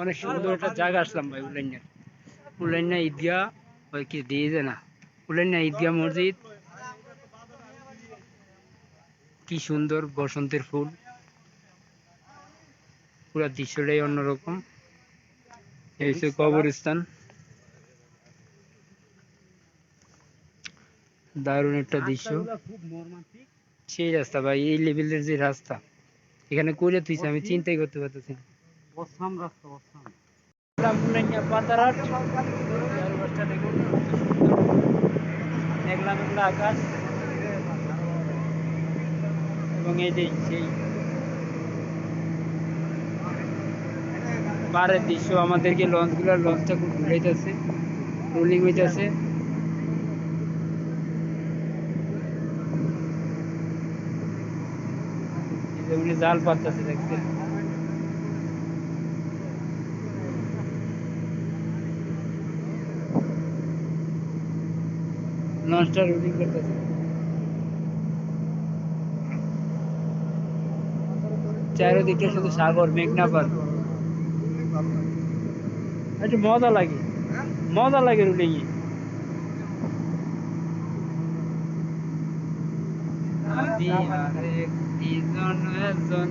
অনেক সুন্দর একটা জায়গা আসলাম ভাই উলাইনা উলাইনা ঈদগাহ ওই কি দিয়ে যায় না উলাইনা ঈদগাহ মসজিদ। কি সুন্দর বসন্তের ফুল। পুরো দৃশ্যটাই অন্যরকম। এই হচ্ছে কবরস্থান। দারুণ একটা দৃশ্য। সেই রাস্তা ভাই, এই লেভেলের যে রাস্তা। এখানে করে তুইছে আমি চিন্তাই করতে পারতেছি না। অসাম রাস্তা সুন্দর। মেঘলা মেঘলা আকাশ। এবং এই যে সেই দৃশ্য, আমাদেরকে লঞ্চটা খুব ঘুরাইতেছে রোলিং হইতেছে জাল পাততেছে দেখছেন? नाश्ता रेडी करते थे। चारों दिखे शुद्ध सागर मेघना पर। अच्छा मज़ा लगे मज़ा लगे रुलिंग है जन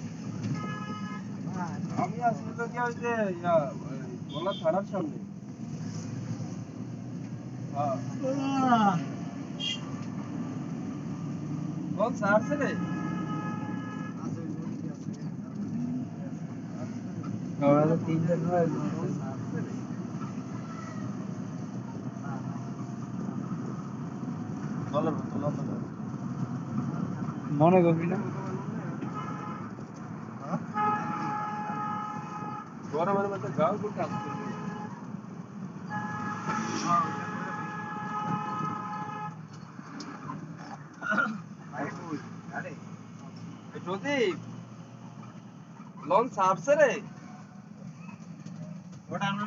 আমি আসলে তো কি হইছে ইয়া গলা ছাড়ার সামনে। হ্যাঁ। কোন ছাড়ছে রে মনে করবি না। গরমের মধ্যে গাও গুলো কাজ করবে প্রদীপ লঞ্চ আসছে রে। ওটা আমরা